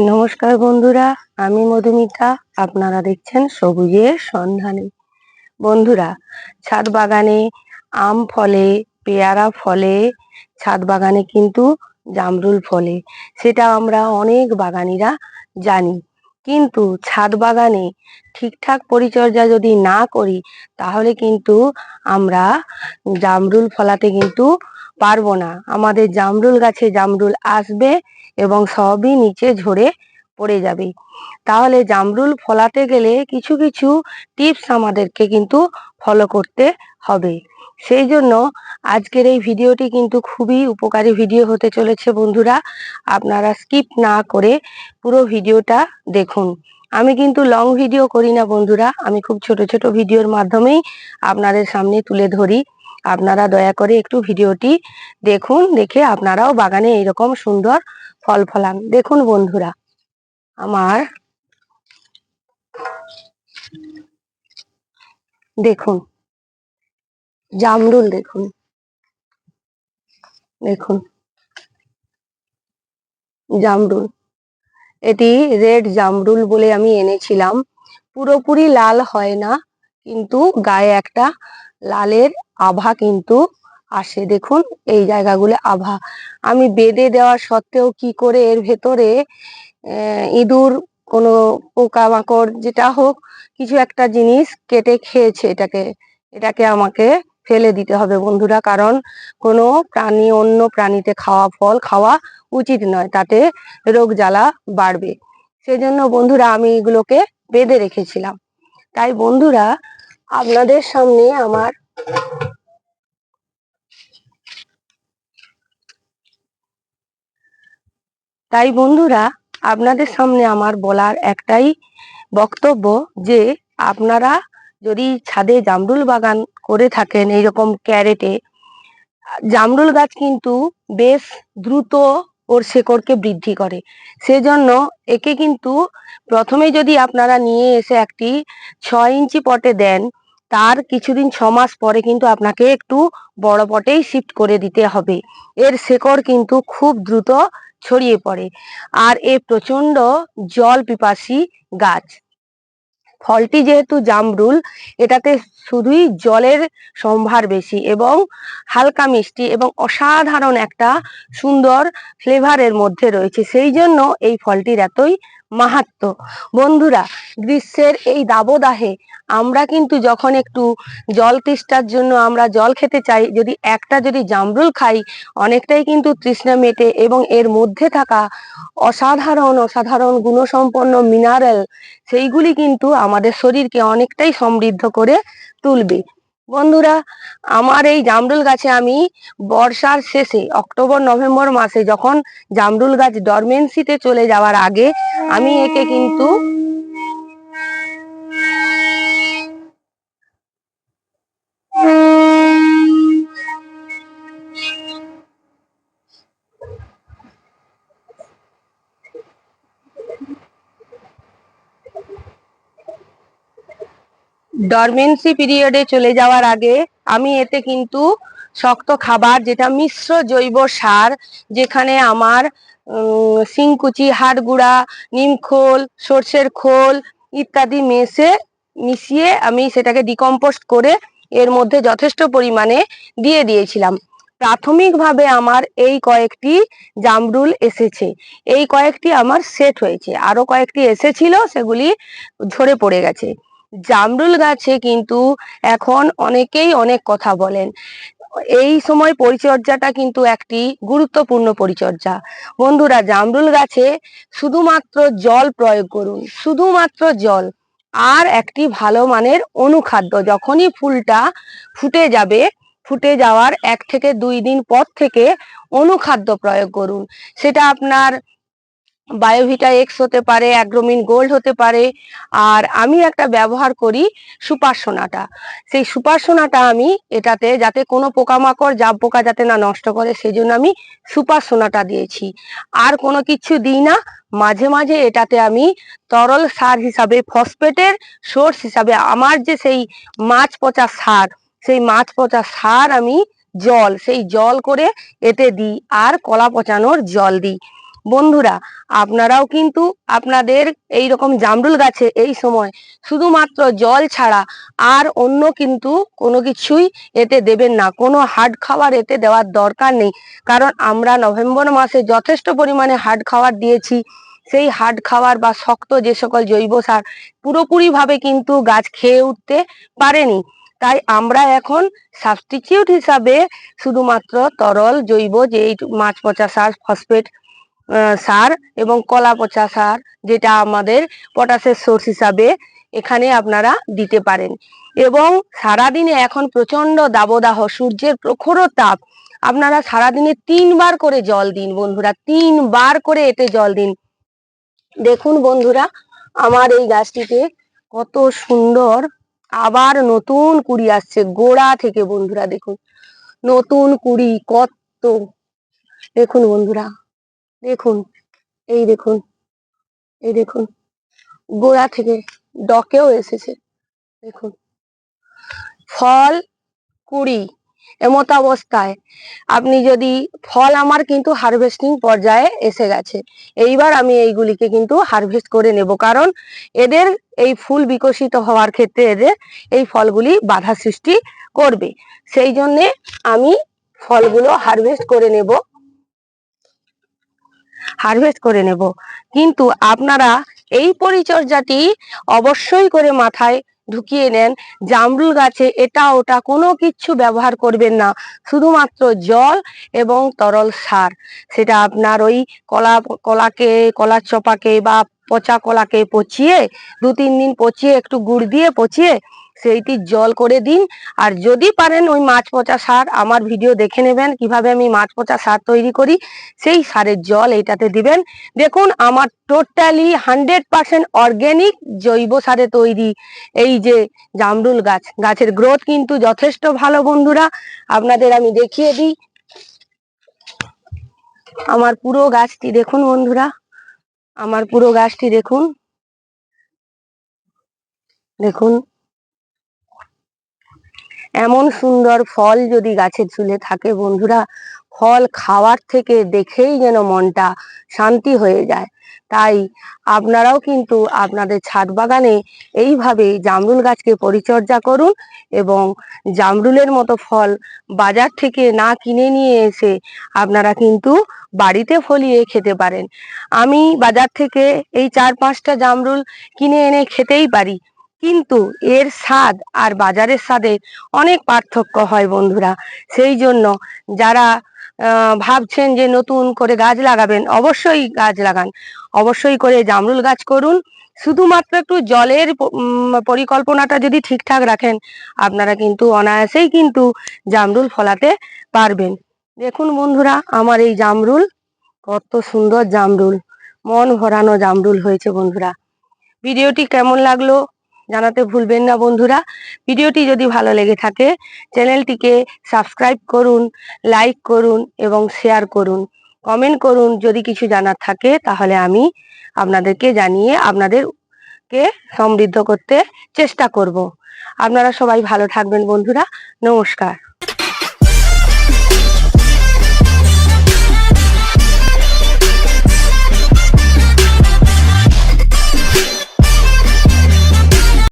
নমস্কার বন্ধুরা, আমি মধুমিতা। আপনারা দেখছেন সবুজের সন্ধানে। বন্ধুরা, ছাদ বাগানে আম ফলে, পেয়ারা ফলে, ছাদ বাগানে কিন্তু জামরুল ফলে। সেটা আমরা অনেক বাগানিরা জানি। কিন্তু ছাদ বাগানে ঠিকঠাক পরিচর্যা যদি না করি, তাহলে কিন্তু আমরা জামরুল ফলাতে কিন্তু পারব না। আমাদের জামরুল গাছে জামরুল আসবে এবং সবই নিচে ঝরে পড়ে যাবে। তাহলে জামরুল ফলাতে গেলে কিছু কিছু টিপস আমাদেরকে কিন্তু ফলো করতে হবে। সেই জন্য আজকের এই ভিডিওটি কিন্তু খুবই উপকারী ভিডিও হতে চলেছে বন্ধুরা। আপনারা স্কিপ না করে পুরো ভিডিওটা দেখুন। আমি কিন্তু লং ভিডিও করি না বন্ধুরা। আমি খুব ছোট ছোট ভিডিওর মাধ্যমেই আপনাদের সামনে তুলে ধরি। আপনারা দয়া করে একটু ভিডিওটি দেখুন, দেখে আপনারাও বাগানে এইরকম সুন্দর ফল ফলান। দেখুন বন্ধুরা, আমার দেখুন, জামরুল দেখুন দেখুন, জামরুল। এটি রেড জামরুল বলে আমি এনেছিলাম। পুরোপুরি লাল হয় না, কিন্তু গায়ে একটা লালের আভা কিন্তু আসে। দেখুন, এই জায়গাগুলো আভা। আমি বেঁধে দেওয়া সত্ত্বেও কি করে এর ভেতরে ইঁদুর, কোনো পোকামাকড়, যেটা হোক, কিছু একটা জিনিস কেটে খেয়েছে এটাকে। এটাকে আমাকে ফেলে দিতে হবে বন্ধুরা, কারণ কোনো প্রাণী অন্য প্রাণীতে খাওয়া ফল খাওয়া উচিত নয়, তাতে রোগ জ্বালা বাড়বে। সেজন্য বন্ধুরা, আমি এগুলোকে বেঁধে রেখেছিলাম। তাই বন্ধুরা আপনাদের সামনে আমার তাই বন্ধুরা, আপনাদের সামনে আমার বলার একটাই বক্তব্য যে, আপনারা যদি ছাদে জামরুল বাগান করে থাকেন এইরকম ক্যারেটে, জামরুল গাছ কিন্তু বেশ দ্রুত ওর শেকড়কে বৃদ্ধি করে। সেজন্য একে কিন্তু প্রথমে যদি আপনারা নিয়ে এসে একটি ছয় ইঞ্চি পটে দেন, তার কিছুদিন ছ মাস পরে কিন্তু আপনাকে একটু বড় পটেই শিফট করে দিতে হবে। এর শেকড় কিন্তু খুব দ্রুত ছড়িয়ে পড়ে। আর এ প্রচণ্ড জল পিপাসী গাছ। ফলটি যেহেতু জামরুল, এটাতে শুধুই জলের সম্ভার বেশি এবং হালকা মিষ্টি এবং অসাধারণ একটা সুন্দর ফ্লেভারের মধ্যে রয়েছে। সেই জন্য এই ফলটির এতই মাহাত্ম। বন্ধুরা, গ্রীষ্মের এই দাবদাহে আমরা কিন্তু যখন একটু জল তৃষ্ণার জন্য আমরা জল খেতে চাই, যদি একটা যদি জামরুল খাই, অনেকটাই কিন্তু তৃষ্ণা মেটে এবং এর মধ্যে থাকা অসাধারণ অসাধারণ গুণসম্পন্ন মিনারেল সেইগুলি কিন্তু আমাদের শরীরকে অনেকটাই সমৃদ্ধ করে তুলবে। বন্ধুরা, আমার এই জামরুল গাছে আমি বর্ষার শেষে, অক্টোবর, নভেম্বর মাসে যখন জামরুল গাছ ডরমেন্সিতে চলে যাওয়ার আগে আমি একে কিন্তু ডরমেন্সি পিরিয়ডে চলে যাওয়ার আগে আমি এতে কিন্তু শক্ত খাবার যেটা মিশ্র জৈব সার যেখানে আমার উম, শিংকুচি হাড়গুঁড়া নিমখোল সর্ষের খোল ইত্যাদি মেশে মিশিয়ে আমি সেটাকে ডিকম্পোস্ট করে এর মধ্যে যথেষ্ট পরিমাণে দিয়ে দিয়েছিলাম। প্রাথমিকভাবে আমার এই কয়েকটি জামরুল এসেছে। এই কয়েকটি আমার সেট হয়েছে। আরও কয়েকটি এসেছিল সেগুলি ঝরে পড়ে গেছে। জামরুল গাছে কিন্তু এখন অনেকেই অনেক কথা বলেন। এই সময় পরিচর্যাটা কিন্তু একটি গুরুত্বপূর্ণ পরিচর্যা। বন্ধুরা, জামরুল গাছে শুধুমাত্র জল প্রয়োগ করুন, শুধুমাত্র জল আর একটি ভালো মানের অনুখাদ্য। যখনই ফুলটা ফুটে যাবে, ফুটে যাওয়ার এক থেকে দুই দিন পর থেকে অনুখাদ্য প্রয়োগ করুন। সেটা আপনার বায়োভিটা এক্স হতে পারে অ্যাগ্রোমিন গোল্ড হতে পারে, আর আমি একটা ব্যবহার করি সুপারসোনাটা। সেই সুপারসোনাটা আমি এটাতে যাতে কোনো পোকামাকড় জাব পোকা যাতে না নষ্ট করে, সেই জন্য আমি সুপারসোনাটা দিয়েছি। আর কোনো কিছু দিই না, মাঝে মাঝে এটাতে আমি তরল সার হিসাবে, ফসফেটের সোর্স হিসাবে, আমার যে সেই মাছ পচা সার, সেই মাছ পচা সার আমি জল, সেই জল করে এতে দিই, আর কলা পচানোর জল দিই। বন্ধুরা, আপনারাও কিন্তু আপনাদের এই রকম জামরুল গাছে এই সময় শুধুমাত্র জল ছাড়া আর অন্য কিন্তু কোনো কিছুই এতে দেবেন না। কোনো হার্ড খাবার এতে দেওয়ার দরকার নেই। কারণ আমরা নভেম্বর মাসে যথেষ্ট পরিমাণে হার্ড খাবার দিয়েছি। সেই হার্ড খাবার বা শক্ত যে সকল জৈব সার পুরোপুরিভাবে কিন্তু গাছ খেয়ে উঠতে পারেনি। তাই আমরা এখন সাবস্টিটিউট হিসাবে শুধুমাত্র তরল জৈব যে মাছ পচা সার ফসফেট সার এবং কলা পচা সার যেটা আমাদের পটাশের সোর্স হিসাবে এখানে আপনারা দিতে পারেন। এবং সারাদিনে এখন প্রচণ্ড দাবদাহ, সূর্যের প্রখর তাপ আপনারা সারাদিনে তিনবার করে জল দিন বন্ধুরা, তিনবার করে এতে জল দিন। দেখুন বন্ধুরা, আমার এই গাছটিতে কত সুন্দর আবার নতুন কুড়ি আসছে গোড়া থেকে বন্ধুরা, দেখুন। নতুন কুড়ি কত। দেখুন বন্ধুরা দেখুন, এই দেখুন এই দেখুন, গোড়া থেকে ডকেও এসেছে, দেখুন। ফল কুড়ি এমত অবস্থায় আপনি যদি ফল আমার কিন্তু হারভেস্টিং পর্যায়ে এসে গেছে, এইবার আমি এইগুলিকে কিন্তু হারভেস্ট করে নেব, কারণ এদের এই ফুল বিকশিত হওয়ার ক্ষেত্রে এদের এই ফলগুলি বাধা সৃষ্টি করবে। সেই জন্যে আমি ফলগুলো হারভেস্ট করে নেব হারভেস্ট করে নেব। কিন্তু আপনারা এই পরিচর্যাটি অবশ্যই করে মাথায় ঢুকিয়ে নেন, জামরুল গাছে এটা ওটা কোনো কিছু ব্যবহার করবেন না, শুধুমাত্র জল এবং তরল সার। সেটা আপনার ওই কলা, কলাকে কলার চপাকে বা পচা কলাকে পচিয়ে দু তিন দিন পচিয়ে একটু গুড় দিয়ে পচিয়ে সেইটি জল করে দিন। আর যদি পারেন ওই মাছ পচা সার, আমার ভিডিও দেখে নেবেন কীভাবে আমি মাছ পচা সার তৈরি করি। সেই সারের জল এইটাতে দিবেন। দেখুন, আমার টোটালি হান্ড্রেড পার্সেন্ট অর্গ্যানিক জৈব সারে তৈরি। এই যে জামরুল গাছ, গাছের গ্রোথ কিন্তু যথেষ্ট ভালো বন্ধুরা। আপনাদের আমি দেখিয়ে দিই। আমার পুরো গাছটি দেখুন বন্ধুরা। আমার পুরো গাছটি দেখুন। দেখুন। এমন সুন্দর ফল যদি গাছের ঝুলে থাকে বন্ধুরা, ফল খাওয়ার থেকে দেখেই যেন মনটা শান্তি হয়ে যায়। তাই আপনারাও কিন্তু আপনাদের ছাদ বাগানে এইভাবে জামরুল গাছকে পরিচর্যা করুন এবং জামরুলের মতো ফল বাজার থেকে না কিনে নিয়ে এসে আপনারা কিন্তু বাড়িতে ফলিয়ে খেতে পারেন। আমি বাজার থেকে এই চার পাঁচটা জামরুল কিনে এনে খেতেই পারি। কিন্তু এর স্বাদ আর বাজারের স্বাদে অনেক পার্থক্য হয় বন্ধুরা। সেই জন্য যারা ভাবছেন যে নতুন করে গাছ লাগাবেন, অবশ্যই গাছ লাগান। অবশ্যই করে জামরুল গাছ করুন। শুধুমাত্র একটু জলের পরিকল্পনাটা যদি ঠিকঠাক রাখেন, আপনারা কিন্তু অনায়াসেই কিন্তু জামরুল ফলাতে পারবেন। দেখুন বন্ধুরা, আমার এই জামরুল, কত সুন্দর জামরুল। মন ভরানো জামরুল হয়েছে বন্ধুরা। ভিডিওটি কেমন লাগল? জানাতে ভুলবেন না বন্ধুরা। ভিডিওটি যদি ভালো লেগে থাকে, চ্যানেলটিকে সাবস্ক্রাইব করুন, লাইক করুন এবং শেয়ার করুন। কমেন্ট করুন যদি কিছু জানার থাকে, তাহলে আমি আপনাদেরকে জানিয়ে আপনাদেরকে সমৃদ্ধ করতে চেষ্টা করব। আপনারা সবাই ভালো থাকবেন বন্ধুরা। নমস্কার।